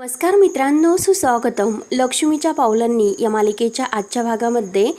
नमस्कार मित्रांनो सुस्वागतम. लक्ष्मीच्या पावलांनी या मालिकेच्या आजच्या भागामध्ये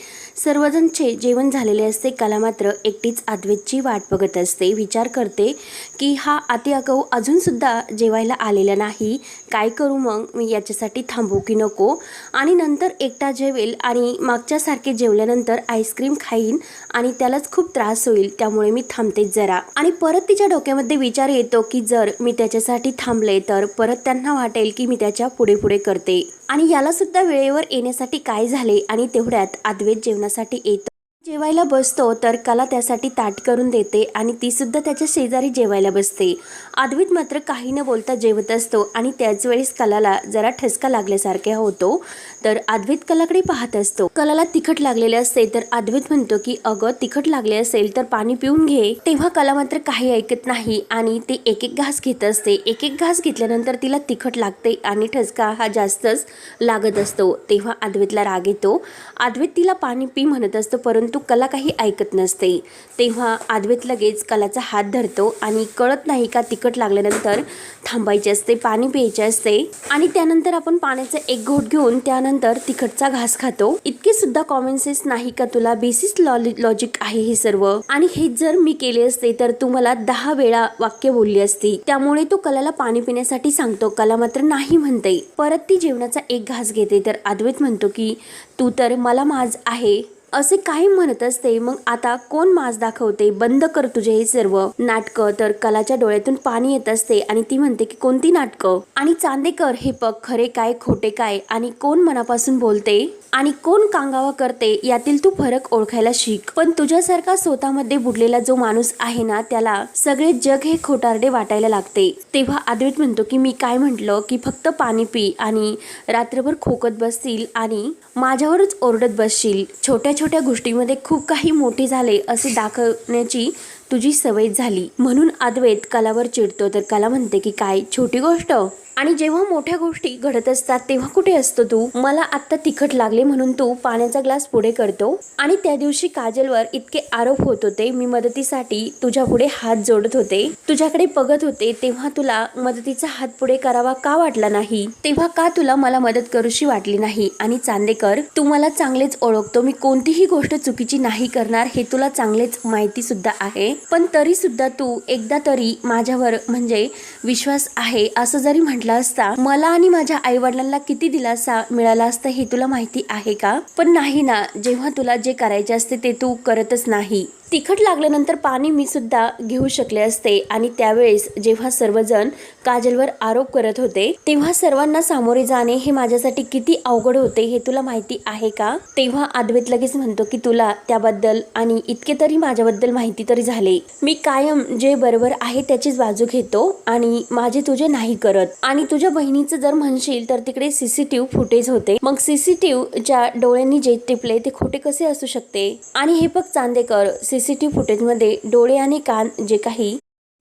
सर्वजणचे जेवण झालेले असते. कला मात्र एकटीच अद्वैतची वाट बघत असते. विचार करते की हा अति अजूनसुद्धा जेवायला आलेला नाही. काय करू मग? मी याच्यासाठी थांबू की नको? आणि नंतर एकटा जेवेल आणि मागच्यासारखे जेवल्यानंतर आईस्क्रीम खाईन आणि त्यालाच खूप त्रास होईल त्यामुळे मी थांबतेच जरा. आणि परत तिच्या डोक्यामध्ये विचार येतो की जर मी त्याच्यासाठी थांबले तर परत त्यांना वाटेल की मी त्याच्या पुढे पुढे करते. आणि याला सुद्धा वेळेवर येण्यासाठी काय झाले आणि तेवढ्यात अद्वैत जेवणासाठी येतो. जेवायला बसतो तर कला त्यासाठी ताट करून देते आणि ती सुद्धा त्याच्या शेजारी जेवायला बसते. अद्वैत मात्र काही न बोलता जेवत असतो आणि त्याच वेळेस कलाला जरा ठसका लागल्यासारखा होतो. तर अद्वित कलाकडे पाहत असतो. कलाला तिखट लागलेले असते तर अद्वैत म्हणतो की अगं तिखट लागले असेल तर पाणी पिऊन घे. तेव्हा कला मात्र काही ऐकत नाही आणि ते एक एक घास घेत असते. एक एक घास घेतल्यानंतर तिला तिखट लागते आणि ठसका हा जास्तच लागत असतो. तेव्हा अद्वैतला राग येतो. अद्वैत तिला पाणी पी म्हणत असतो परंतु कला काही ऐकत नसते. तेव्हा अद्वैत लगेच कलाचा हात धरतो आणि कळत नाही का तिखट लागल्यानंतर थांबायचे असते पाणी प्यायचे असते आणि त्यानंतर आपण पाण्याचा एक घोट घेऊन त्यानंतर तिखटचा घास खातो. इतके सुद्धा कॉमन सेन्स नाही का तुला बेसिस लॉजिक आहे हे सर्व? आणि हे जर मी केले असते तर तू मला दहा वेळा वाक्य बोलली असती. त्यामुळे तो कलाला पाणी पिण्यासाठी सांगतो. कला मात्र नाही म्हणते परत ती जेवणाचा एक घास घेते तर अद्वैत म्हणतो की तू तर मला माझ आहे. असे काही म्हणत असते मग आता कोण मास दाखवते? बंद कर तुझे हे सर्व. नाटकं तर कलाच्या डोळ्यातून पाणी येत असते आणि ती म्हणते की कोणती नाटकं? आणि चांदेकर हे पग खरे काय खोटे काय? आणि कोण मनापासून बोलते? आणि कोण कांगावा करते? यातील तू फरक ओळखायला शिक. पण तुझ्यासारखा स्वतःमध्ये बुडलेला जो माणूस आहे ना त्याला सगळे जग हे खोटारडे वाटायला लागते. तेव्हा अद्वैत म्हणतो की मी काय म्हटलं? की फक्त पाणी पी आणि रात्रभर खोकत बसतील आणि माझ्यावरच ओरडत बसशील. छोट्या छोट्या गोष्टीमध्ये खूप काही मोठे झाले असे दाखवण्याची तुझी सवय झाली. म्हणून अद्वैत कलावर चिडतो. तर कला म्हणते की काय? छोटी गोष्ट. आणि जेव्हा मोठ्या गोष्टी घडत असतात तेव्हा कुठे असतो तू? मला आत्ता तिखट लागले म्हणून तू पाण्याचा ग्लास पुढे करतो. आणि त्या दिवशी काजलवर इतके आरोप होत होते मी मदतीसाठी तुझ्या पुढे हात जोडत होते. तुझ्याकडे बघत होते तेव्हा तुला मदतीचा हात पुढे करावा का वाटला नाही? तेव्हा का तुला मला मदत करूशी वाटली नाही? आणि चांदेकर तू मला चांगलेच ओळखतो मी कोणतीही गोष्ट चुकीची नाही करणार हे तुला चांगलेच माहिती सुद्धा आहे. पण तरी सुद्धा तू एकदा तरी माझ्यावर म्हणजे विश्वास आहे असं जरी म्हण म्हटलं असता मला आणि माझ्या आई वडिलांना किती दिलासा मिळाला असता हे तुला माहिती आहे का? पण नाही ना जेव्हा तुला जे करायचे असते ते तू करतच नाही. तिखट लागल्यानंतर पाणी मी सुद्धा घेऊ शकले असते. आणि त्यावेळेस जेव्हा सर्वजण काजलवर आरोप करत होते तेव्हा सर्वांना सामोरे जाणे हे माझ्यासाठी किती अवघड होते हे तुला माहिती आहे का? तेव्हा आदवेत लगेच म्हणतो की तुला त्याबद्दल आणि इतके तरी माझ्याबद्दल माहिती तरी झाले. मी कायम जे बरोबर आहे त्याचीच बाजू घेतो आणि माझे तुझे नाही करत. आणि तुझ्या बहिणीचं जर म्हणशील तर तिकडे सीसीटीव्ह फुटेज होते. मग सीसीटीव्हच्या डोळ्यांनी जे टिपले ते खोटे कसे असू शकते? आणि हे बघ चांदेकर सीसीटीव्ह फुटेजमध्ये डोळे आणि कान जे काही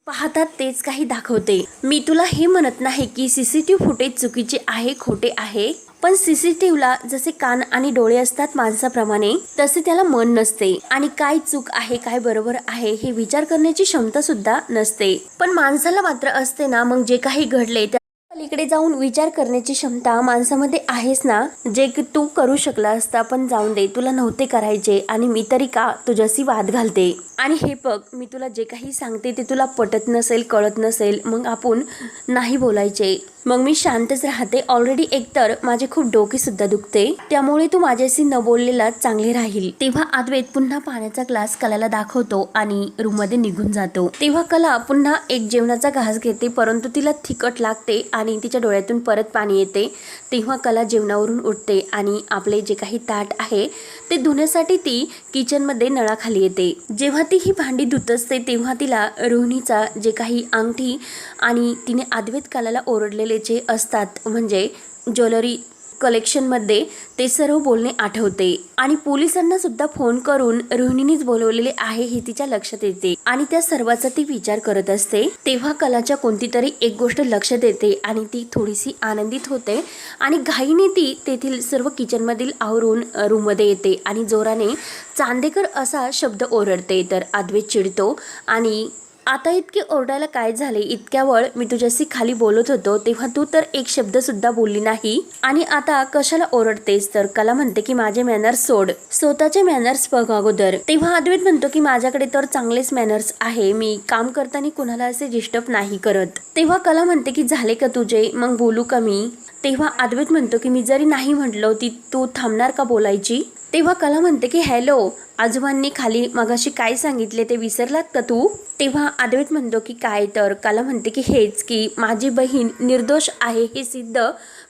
पाहतात तेच काही दाखवते. मी तुला हे म्हणत नाही की सीसीटीव्ह फुटेज चुकीचे आहे खोटे आहे. पण सीसीटीव्हीला जसे कान आणि डोळे असतात माणसाप्रमाणे तसे त्याला मन नसते. आणि काय चूक आहे काय बरोबर आहे हे विचार करण्याची क्षमता सुद्धा नसते. पण माणसाला मात्र असते ना मग जे काही घडले त्या पलीकडे जाऊन विचार करण्याची क्षमता माणसामध्ये आहेस ना? जे की तू करू शकला असता पण जाऊन दे तुला नव्हते करायचे आणि मी तरी का तुझ्याशी वाद घालते? आणि हे बघ मी तुला जे काही सांगते ते तुला पटत नसेल कळत नसेल मग आपण नाही बोलायचे. मग मी शांतच राहते. ऑलरेडी एकतर माझे खूप डोकेसुद्धा दुखते. त्यामुळे तू माझ्याशी न बोललेला चांगले राहील. तेव्हा आद्वेत पुन्हा पाण्याचा ग्लास कलाला दाखवतो आणि रूममध्ये निघून जातो. तेव्हा कला पुन्हा एक जेवणाचा घास घेते परंतु तिला थिकट लागते आणि तिच्या डोळ्यातून परत पाणी येते. तेव्हा कला जेवणावरून उठते आणि आपले जे काही ताट आहे ते धुण्यासाठी ती किचनमध्ये नळाखाली येते. जेव्हा ती ही भांडी धुत असते तेव्हा तिला रोहिणीचा जे काही अंगठी आणि तिने अद्वैत कलाला ओरडलेले जे असतात म्हणजे ज्वेलरी कलेक्शनमध्ये ते सर्व बोलणे आठवते. आणि पोलिसांना सुद्धा फोन करून रोहिणीनेच बोलवलेले आहे हे तिच्या लक्षात येते आणि त्या सर्वाचा ती विचार करत असते. तेव्हा कलाच्या कोणती तरी एक गोष्ट लक्षात येते आणि ती थोडीशी आनंदित होते आणि घाईने ती तेथील सर्व किचनमधील आवरून रूममध्ये येते आणि जोराने चांदेकर असा शब्द ओरडते. तर अद्वैत चिडतो आणि आता इतके ओरडायला काय झाले? इतक्या वळ मी तुझ्याशी खाली बोलत होतो तेव्हा तू तर एक शब्द सुद्धा बोलली नाही. आणि आता कशाला ओरडतेस? तर कला म्हणते की माझे मॅनर्स सोड. स्वतःचे मॅनर्स बघ अगोदर. तेव्हा अद्वैत म्हणतो की माझ्याकडे तर चांगलेच मॅनर्स आहे. मी काम करताना कुणाला असे डिस्टर्ब नाही करत. तेव्हा कला म्हणते की झाले का तुझे? मग बोलू का मी? तेव्हा अद्वैत म्हणतो की मी जरी नाही म्हटलो ती तू थांबणार का बोलायची? तेव्हा कला म्हणते की हॅलो आजोबांनी खाली मगाशी काय सांगितले ते विसरलात का तू? तेव्हा अद्वैत म्हणतो की काय तर. कला म्हणते की हेच की माझी बहीण निर्दोष आहे हे सिद्ध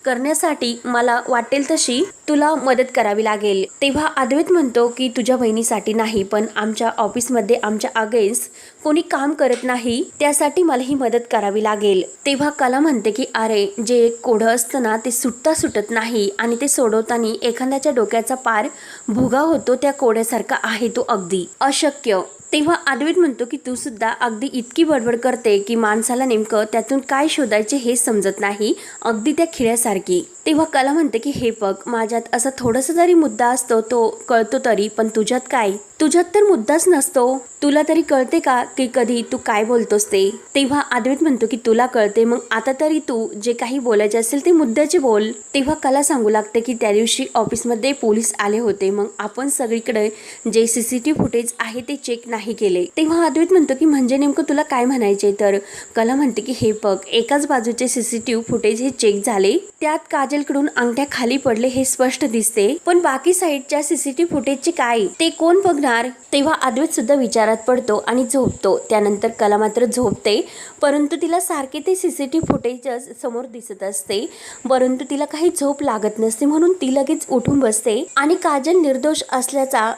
करण्यासाठी मला वाटेल तशी तुला मदत करावी लागेल. तेव्हा अद्वैत म्हणतो की तुझ्या बहिणीसाठी नाही पण आमच्या ऑफिसमध्ये आमच्या अगेन्स्ट कोणी काम करत नाही त्यासाठी मला ही मदत करावी लागेल. तेव्हा कला म्हणते की अरे जे कोढं असतं ना ते सुटता सुटत नाही आणि ते सोडवताना एखाद्याच्या डोक्याचा पार भुगा होतो त्या कोड्यासारखा आहे तो अगदी. अशक्य. तेव्हा अद्वैत म्हणतो की तू सुद्धा अगदी इतकी बडबड करते की माणसाला नेमकं त्यातून काय शोधायचे हे समजत नाही अगदी त्या खिळ्यासारखी. तेव्हा कला म्हणते की हे बघ माझ्यात असा थोडासा जरी मुद्दा असतो तो कळतो तरी पण तुझ्यात काय? तुझ्यात तर मुद्दाच नसतो. तुला तरी कळते का की कधी तू काय बोलतोस ते? तेव्हा अद्वैत म्हणतो की तुला कळते. मग आता तरी तू जे काही बोलायचे असेल ते मुद्द्याचे बोल. तेव्हा कला सांगू लागते की त्या दिवशी ऑफिसमध्ये पोलीस आले होते. मग आपण सगळीकडे जे सीसीटीव्ही फुटेज आहे ते चेक नाही केले. तेव्हा अद्वैत म्हणतो की म्हणजे नेमकं तुला काय म्हणायचे तर कला म्हणते की हे बघ एकाच बाजूचे सीसीटीव्ही फुटेज हे चेक झाले. त्यात काजलकडून अंगठ्या खाली पडले हे स्पष्ट दिसते. पण बाकी साईडच्या सीसीटीव्ही फुटेजचे काय? ते कोण बघणार? तेव्हा अद्वैत सुद्धा विचारात पडतो आणि झोपतो. त्यानंतर कला मात्र झोपते परंतु तिला सारखे ते सीसीटीव्ही फुटेजच समोर दिसत असते. परंतु तिला काही झोप लागत नसते म्हणून ती लगेच उठून बसते. आणि काजल निर्दोष असल्याचा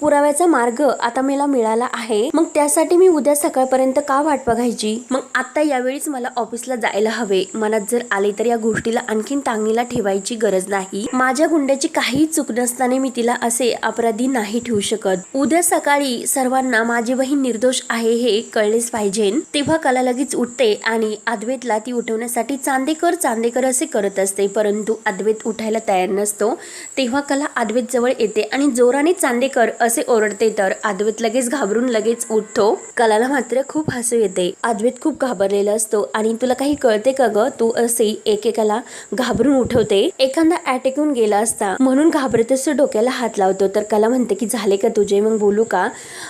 पुराव्याचा मार्ग आता मला मिळाला आहे. मग त्यासाठी मी उद्या सकाळपर्यंत का वाट बघायची? मग आता यावेळीच मला ऑफिसला जायला हवे. मनात जर आले तर या गोष्टीला आणखीन टांगणीला ठेवायची गरज नाही. माझ्या गुंड्याची काही चूक नसताना मी तिला असे अपराधी नाही ठेवू शकत. उद्या सकाळी सर्वांना माझी बहीण निर्दोष आहे हे कळलेच पाहिजे. तेव्हा कला लगेच उठते आणि अद्वैतला ती उठवण्यासाठी चांदेकर चांदेकर असे करत असते. परंतु अद्वैत उठायला तयार नसतो. तेव्हा कला अद्वैत जवळ येते आणि जोराने चांदेकर असे ओरडते तर अद्वैत लगेच घाबरून लगेच उठतो. कलाला मात्र खूप हसू येते. अद्वैत खूप घाबरलेला असतो आणि तुला काही कळते का ग? तू असे एकेकाला घाबरून उठवते. एखादा अटॅक येऊन गेला असता म्हणून घाबरतच डोक्याला हात लावतो. तर कला म्हणते की झाले का तुझे? मग बोलू का?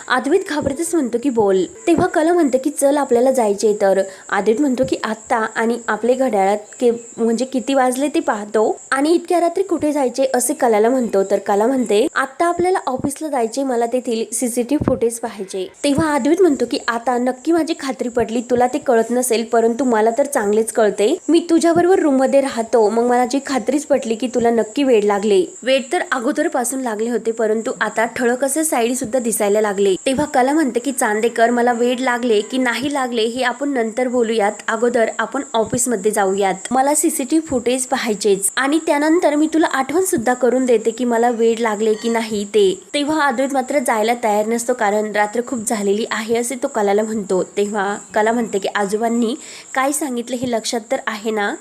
अद्वैत घाबरतच म्हणतो की बोल. तेव्हा कला म्हणते की चल आपल्याला जायचे तर. आदित म्हणतो की आत्ता आणि आपले घड्याळात म्हणजे किती वाजले ते पाहतो. आणि इतक्या रात्री कुठे जायचे? असे कलाला म्हणतो. तर कला म्हणते आत्ता आपल्याला ऑफिसला जायचे मला तेथील सीसीटीव्ही फुटेज पाहायचे. तेव्हा अद्वैत म्हणतो की आता नक्की माझी खात्री पडली तुला ते कळत नसेल परंतु मला तर चांगलेच कळते. मी तुझ्याबरोबर रूममध्ये राहतो मग मला जी खात्रीच पटली की तुला नक्की वेळ लागले. वेळ तर अगोदरपासून लागले होते परंतु आता ठळक असे साईड सुद्धा दिसायला लागले. तेव्हा कला म्हणते की चांदेकर मला वेळ लागले की नाही लागले हे आपण नंतर बोलूयात. अगोदर आपण ऑफिसमध्ये जाऊयात. मला सीसीटीव्ही फुटेज पाहायचेच. आणि त्यानंतर मी तुला आठवण सुद्धा करून देते की मला वेळ लागले की नाही ते. तेव्हा अद्वैत मात्र जायला तयार नसतो कारण रात्र खूप झालेली आहे असे तो कलाला म्हणतो. तेव्हा कला म्हणते की आजोबांनी काय सांगितले हे लक्षात तर आहे ना?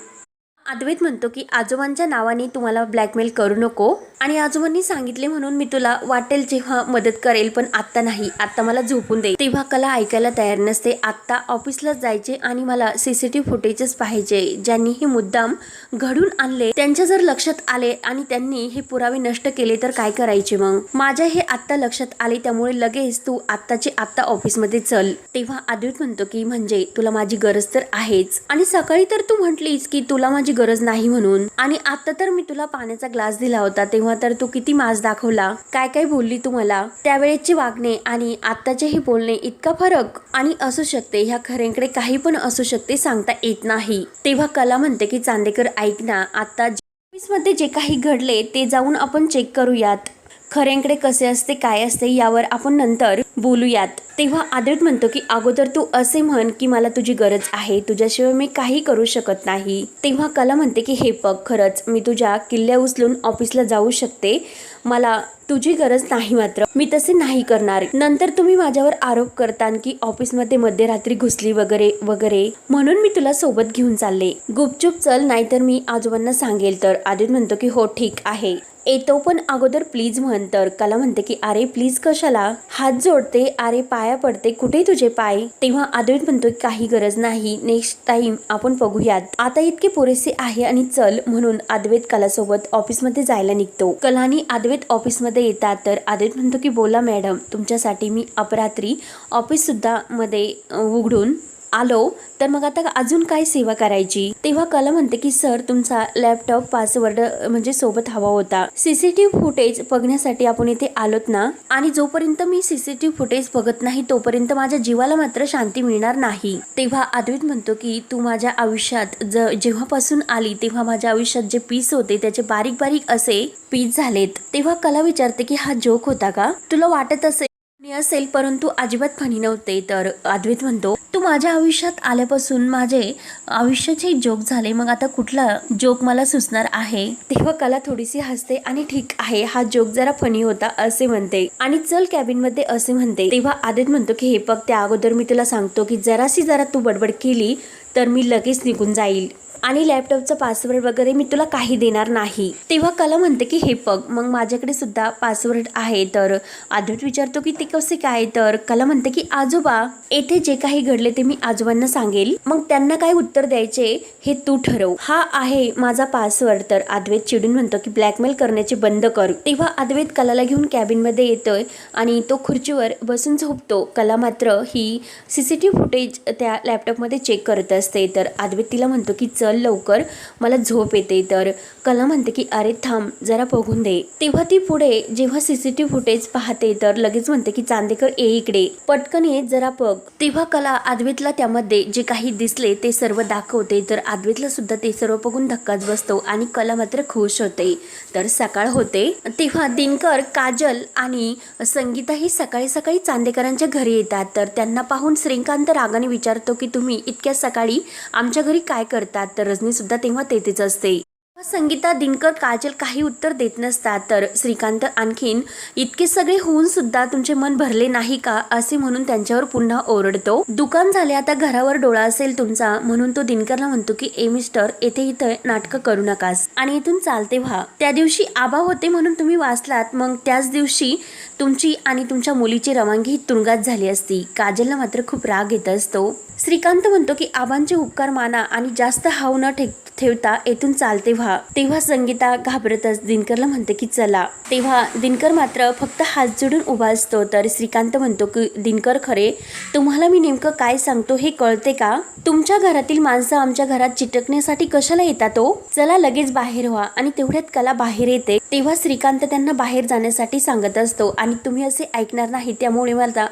अद्वैत म्हणतो की आजोबांच्या नावाने तुम्हाला ब्लॅकमेल करू नको. आणि आजोबांनी सांगितले म्हणून मी तुला वाटेल जेव्हा मदत करेल पण आत्ता नाही. आत्ता मला झोपून दे तेव्हा कला ऐकायला तयार नसते. आत्ता ऑफिसला जायचे आणि मला सीसीटीव्ही फुटेजच पाहिजे ज्यांनी हे मुद्दाम घडून आणले. त्यांच्या जर लक्षात आले आणि त्यांनी हे पुरावे नष्ट केले तर काय करायचे मग? माझ्या हे आत्ता लक्षात आले त्यामुळे लगेच तू आत्ताचे आत्ता ऑफिसमध्ये चल. तेव्हा अद्वैत म्हणतो की म्हणजे तुला माझी गरज तर आहेच. आणि सकाळी तर तू म्हटलीस की तुला माझी गरज नाही म्हणून. आणि आता तर मी तुला पाण्याचा ग्लास दिला होता तेव्हा तर तू किती माज दाखवला. काय काय बोलली तू मला? त्यावेळेचे वागणे आणि आत्ताचे हे बोलणे इतका फरक. आणि असू शकते ह्या खऱ्यांकडे काही पण असू शकते सांगता येत नाही. तेव्हा कला म्हणते की चांदेकर ऐक ना आता ऑफिसमध्ये जे काही घडले ते जाऊन आपण चेक करूयात. खऱ्यांकडे कसे असते काय असते यावर आपण नंतर बोलूयात. तेव्हा आदत म्हणतो की अगोदर तू असे म्हण की मला तुझी गरज आहे तुझ्याशिवाय मी काही करू शकत नाही. तेव्हा कला म्हणते की हे बघ खरंच मी तुझ्या किल्ल्या उचलून ऑफिसला जाऊ शकते. मला तुझी गरज नाही मात्र मी तसे नाही करणार. नंतर तुम्ही माझ्यावर आरोप करता की ऑफिसमध्ये मध्यरात्री घुसली वगैरे वगैरे. म्हणून मी तुला सोबत घेऊन चालले. गुपचूप चल नाहीतर मी आजोबांना सांगेल तर. आदित म्हणतो की हो ठीक आहे. येतो पण अगोदर प्लीज म्हण तर. कला म्हणते की अरे प्लीज कशाला? हात जोडते अरे पाया पडते कुठे तुझे पाय? तेव्हा अद्वैत म्हणतो की काही गरज नाही नेक्स्ट टाइम आपण बघूयात. आता इतके पुरेसे आहे आणि चल म्हणून अद्वैत कलासोबत ऑफिसमध्ये जायला निघतो. कला आणि अद्वैत ऑफिसमध्ये येतात तर अद्वैत म्हणतो की बोला मॅडम तुमच्यासाठी मी अपरात्री ऑफिस सुद्धा मध्ये उघडून आलो तर मग आता अजून काय सेवा करायची? तेव्हा कला म्हणते की सर तुमचा लॅपटॉप पासवर्ड म्हणजे सोबत हवा होता. सीसीटीव्ही फुटेज बघण्यासाठी आपण इथे आलोत ना? आणि जोपर्यंत मी सीसीटीव्ही फुटेज बघत नाही तोपर्यंत माझ्या जीवाला मात्र शांती मिळणार नाही. तेव्हा अद्वैत म्हणतो की तू माझ्या आयुष्यात जेव्हापासून आली तेव्हा माझ्या आयुष्यात जे पीस होते त्याचे बारीक बारीक असे पीस झालेत. तेव्हा कला विचारते की हा जोक होता का? तुला वाटत असेल फनी असेल परंतु अजिबात फनी नव्हते. तर अद्वैत म्हणतो तू माझ्या आयुष्यात आल्यापासून माझे आयुष्याचे जोक झाले. मग आता कुठला जोक मला सुचणार आहे? तेव्हा कला थोडीशी हसते आणि ठीक आहे हा जोक जरा फनी होता असे म्हणते. आणि चल कॅबिनमध्ये असे म्हणते. तेव्हा आदित म्हणतो की हे बघ त्या अगोदर मी तुला सांगतो की जराशी जरा तू बडबड केली तर मी लगेच निघून जाईल. आणि लॅपटॉपचा पासवर्ड वगैरे मी तुला काही देणार नाही. तेव्हा कला म्हणते की हे बघ मग माझ्याकडे सुद्धा पासवर्ड आहे. तर आद्वैत विचारतो की ते कसे काय? तर कला म्हणते की आजोबा येथे जे काही घडले ते मी आजोबांना सांगेल. मग त्यांना काय उत्तर द्यायचे हे तू ठरव. हा आहे माझा पासवर्ड तर अद्वैत चिडून म्हणतो की ब्लॅकमेल करण्याचे बंद कर. तेव्हा अद्वैत कलाला घेऊन कॅबिनमध्ये येतोय आणि तो खुर्चीवर बसून झोपतो. कला मात्र ही सीसीटीव्ही फुटेज त्या लॅपटॉपमध्ये चेक करत असते. तर अद्वैत तिला म्हणतो की चल लवकर मला झोप येते. तर कला म्हणते की अरे थांब जरा बघून दे. तेव्हा ती पुढे जेव्हा सीसीटीव्ही फुटेज पाहते तर लगेच म्हणते की चांदेकर ये इकडे. पटकन ये जरा बघ. तेव्हा कला आदवेतला त्यामध्ये जे काही दिसले ते सर्व दाखवते. तर आदवेतला सुद्धा ते सर्व बघून धक्काच बसतो आणि कला मात्र खुश होते. तर सकाळ होते. तेव्हा दिनकर काजल आणि संगीता ही सकाळी सकाळी चांदेकरांच्या घरी येतात. तर त्यांना पाहून श्रीकांत रागाने विचारतो की तुम्ही इतक्या सकाळी आमच्या घरी काय करतात? तर रजनी सुद्धा तेव्हा तेथेच असते. संगीता दिनकर काजल काही उत्तर देत नसतात. तर श्रीकांत आणखीन इतके सगळे होऊन सुद्धा तुमचे मन भरले नाही का? असे म्हणून त्यांच्यावर पुन्हा ओरडतो. दुकान झाले आता घरावर डोळा असेल तुमचा. म्हणून तो दिनकरला म्हणतो की ए मिस्टर येथे इथे नाटकं करू नकास. आणि इथून चालते व्हा. त्या दिवशी आबा होते म्हणून तुम्ही वाचलात. मग त्याच दिवशी तुमची आणि तुमच्या मुलीची रवानगी ही तुरुंगात झाली असती. काजलला मात्र खूप राग येत असतो. श्रीकांत म्हणतो की आबांचे उपकार माना आणि जास्त हाव न ठेवता येथून चालते व्हा. तेव्हा संगीता घाबरतच दिनकरला म्हणते की चला. तेव्हा दिनकर मात्र फक्त हात जोडून उभा असतो. तर श्रीकांत म्हणतो की दिनकर खरे तुम्हाला मी नेमकं काय सांगतो हे कळते का? तुमच्या घरातील माणसं आमच्या घरात चिटकण्यासाठी कशाला येतात तो चला लगेच बाहेर व्हा. आणि तेवढ्यात कला बाहेर येते. तेव्हा श्रीकांत त्यांना बाहेर जाण्यासाठी सांगत असतो. आणि तुम्ही असे ऐकणार नाही त्यामुळे मला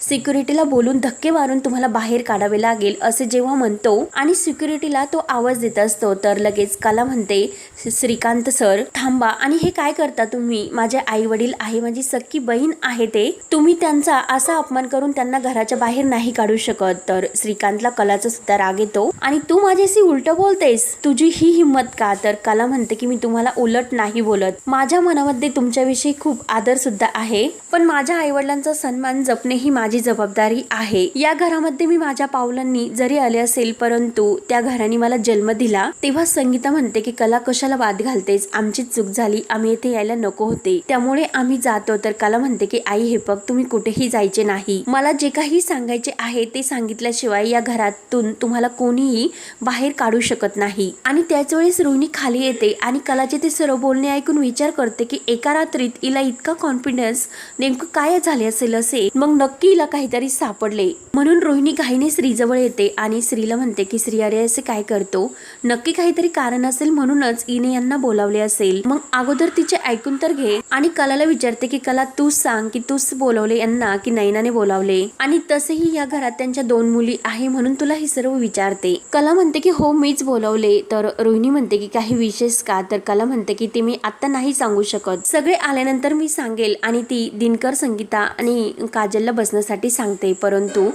सिक्युरिटीला बोलून धक्के मारून तुम्हाला बाहेर काढावे लागेल असे जेव्हा म्हणतो आणि सिक्युरिटीला तो आवाज देत असतो तर लगेच कला म्हणते श्रीकांत सर थांबा. आणि हे काय करता तुम्ही? माझे आई वडील आहे माझी सख्खी बहीण आहे ते. तुम्ही त्यांचा असा अपमान करून त्यांना घराच्या बाहेर नाही काढू शकत तर श्रीकांतला कलाचा सुद्धा राग येतो. आणि तू माझ्याशी उलट बोलतेस? तुझी ही हिंमत का तर कला म्हणते की मी तुम्हाला उलट नाही बोलत. माझ्या मनामध्ये तुमच्याविषयी खूप आदर सुद्धा आहे. पण माझ्या आई वडिलांचा सन्मान जपणे ही माझी माझी जबाबदारी आहे. या घरामध्ये मी माझ्या पावलांनी जरी आले असेल परंतु त्या घराने मला जन्म दिला. तेव्हा संगीता म्हणते की कला कशाला वाद घालतेच आमची चूक झाली. आम्ही येथे यायला नको होते. त्यामुळे आम्ही जातो. तर कला म्हणते की आई हे बघ तुम्ही कुठेही जायचे नाही. मला जे काही सांगायचे आहे ते सांगितल्याशिवाय या घरातून तुम्हाला कोणीही बाहेर काढू शकत नाही. आणि त्याच वेळेस रोहिणी खाली येते आणि कलाचे ते सर्व बोलणे ऐकून विचार करते की एका रात्रीत हिला इतका कॉन्फिडन्स नेमकं काय झाले असेल असे? मग नक्की हिला काहीतरी सापडले. म्हणून रोहिणी घाईने श्रीजवळ येते आणि श्रीला म्हणते की श्री अरे असे काय करतो? नक्की काहीतरी कारण असेल म्हणूनच इने यांना बोलावले असेल. मग अगोदर तिचे ऐकून तर घे. आणि कलाला विचारते की कला तूच सांग की तूच बोलवले यांना की नैनाने बोलावले? आणि तसेही या घरात त्यांच्या दोन मुली आहे म्हणून तुला हे सर्व विचारते. कला म्हणते की हो मीच बोलवले. तर रोहिणी म्हणते की काही विशेष का? तर कला म्हणते की ते मी आता नाही सांगू शकत. सगळे आल्यानंतर मी सांगेल. आणि ती दिनकर संगीता आणि काजलला बसण्यासाठी करण्यासाठी सांगते. परंतु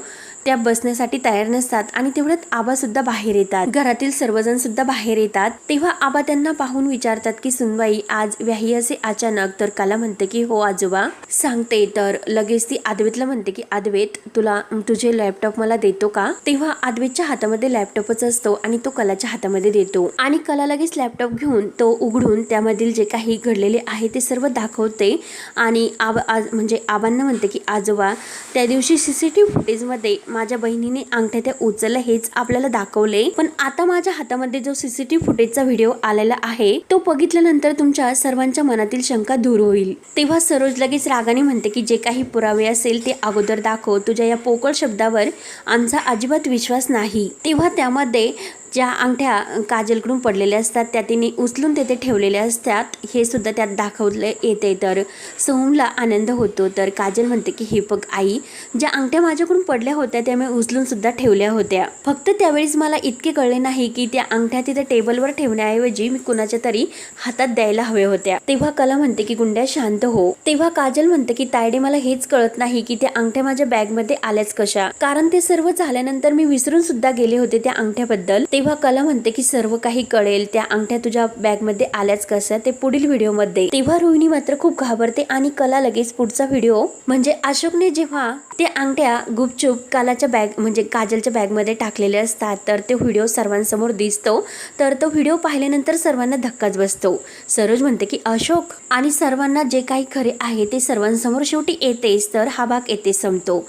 त्या बसण्यासाठी तयार नसतात आणि तेवढ्यात आबा सुद्धा बाहेर येतात. घरातील सर्वजण सुद्धा बाहेर येतात. तेव्हा आबा त्यांना पाहून विचारतात की सुनबाई आज व्याही असे अचानक तर कला म्हणते की हो आजोबा सांगते. तर लगेच ती आद्वेतला म्हणते की आदवेत तुला तुझे लॅपटॉप मला देतो का? तेव्हा आद्वेतच्या हातामध्ये लॅपटॉपच असतो आणि तो कलाच्या हातामध्ये देतो. आणि कला लगेच लॅपटॉप घेऊन तो उघडून त्यामधील जे काही घडलेले आहे ते सर्व दाखवते. आणि आब आज म्हणजे आबांना म्हणते की आजोबा त्या दिवशी सीसीटीव्ही फुटेजमध्ये माझ्या बहिणीने अंगठ्या त्या उचलल्या हेच आपल्याला दाखवले. पण आता माझ्या हातामध्ये जो सीसीटीव्ही फुटेजचा व्हिडिओ आलेला आहे तो बघितल्यानंतर तुमच्या सर्वांच्या मनातील शंका दूर होईल. तेव्हा सरोज लगेच रागाने म्हणते की जे काही पुरावे असेल ते अगोदर दाखव. तुझ्या या पोकळ शब्दावर आमचा अजिबात विश्वास नाही. तेव्हा त्यामध्ये ज्या अंगठ्या काजलकडून पडलेल्या असतात त्या तिने उचलून तेथे ठेवलेल्या असतात. हे सुद्धा त्यात दाखवले येते. तर सोहमला आनंद होतो. तर काजल म्हणते की हे बघ आई ज्या अंगठ्या माझ्याकडून पडल्या होत्या त्या मी उचलून सुद्धा ठेवल्या होत्या. फक्त त्यावेळेस मला इतके कळले नाही की त्या अंगठ्या तिथे टेबलवर ठेवण्याऐवजी मी कुणाच्या तरी हातात द्यायला हव्या होत्या. तेव्हा कला म्हणते की गुंड्या शांत हो. तेव्हा काजल म्हणते की तायडे मला हेच कळत नाही की त्या अंगठ्या माझ्या बॅगमध्ये आल्याच कशा. कारण ते सर्व झाल्यानंतर मी विसरून सुद्धा गेले होते त्या अंगठ्याबद्दल. तेव्हा कला म्हणते की सर्व काही कळेल त्या अंगठ्या तुझ्या बॅगमध्ये आल्याच कसं ते पुढील व्हिडिओमध्ये तेव्हा रोहिणी मात्र खूप घाबरते आणि कला लगेच पुढचा व्हिडिओ म्हणजे अशोकने जेव्हा त्या अंगठ्या गुपचूप कालाच्या बॅग म्हणजे काजलच्या बॅगमध्ये टाकलेले असतात तर ते व्हिडिओ सर्वांसमोर दिसतो तर तो व्हिडिओ पाहिल्यानंतर सर्वांना धक्काच बसतो. सरोज म्हणते की अशोक आणि सर्वांना जे काही खरे आहे ते सर्वांसमोर शेवटी येतेच तर हा भाग येते संपतो.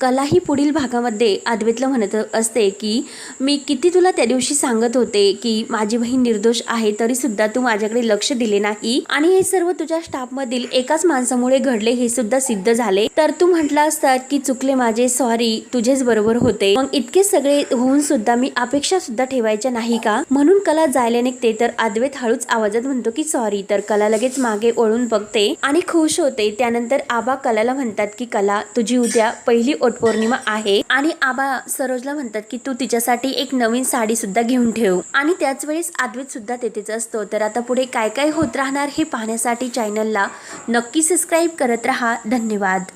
कला ही पुढील भागामध्ये अद्वैतला म्हणत असते की मी किती तुला त्या दिवशी सांगत होते की माझी बहीण निर्दोष आहे तरी सुद्धा तू माझ्याकडे लक्ष दिले नाही आणि हे सर्व तुझ्या स्टाफमधील एकाच माणसामुळे घडले हे सुद्धा सिद्ध झाले. तर तू म्हटला असतात की चुकले माझे सॉरी तुझेच बरोबर होते. मग इतके सगळे होऊन सुद्धा मी अपेक्षा सुद्धा ठेवायच्या नाही का? म्हणून कला जायला निघते तर अद्वैत हळूच आवाजात म्हणतो की सॉरी तर कला लगेच मागे ओळून बघते आणि खुश होते. त्यानंतर आबा कलाला म्हणतात की कला तुझी उद्या पहिली पौर्णिमा आहे आणि आबा सरोजला म्हणतात की तू तिच्यासाठी एक नवीन साडी सुद्धा घेऊन ठेव. आणि त्याच वेळेस आद्वित सुद्धा तेथेच असतो. तर आता पुढे काय काय होत राहणार हे पाहण्यासाठी चॅनलला नक्की सबस्क्राईब करत राहा. धन्यवाद.